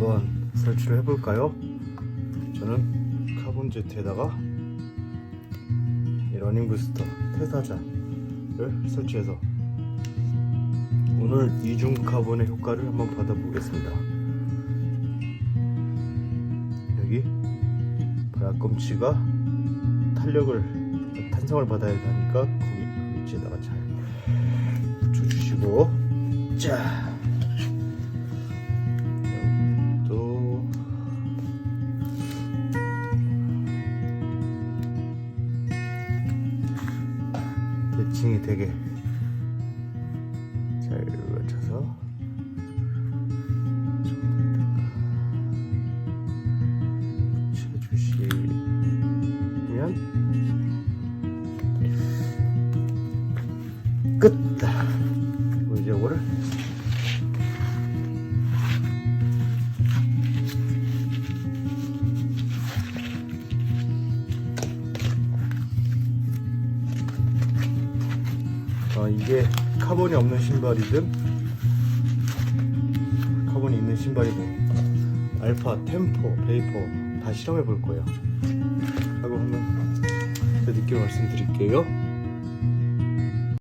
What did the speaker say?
한번 설치를 해볼까요? 저는 카본 제트에다가 이 러닝 부스터 태사자를 설치해서 오늘 이중 카본의 효과를 한번 받아보겠습니다. 여기 바람꿈치가 탄력을 탄성을 받아야 하니까 거기 그 위치에다가 잘 붙여주시고 자 대칭이 되게 잘 맞춰서 붙여주시면 끝! 그리고 이제 이거를 어, 이게 카본이 없는 신발이든 카본이 있는 신발이든 알파, 템포, 베이퍼 다 실험해 볼 거예요. 하고 한번 그 느낌 말씀드릴게요.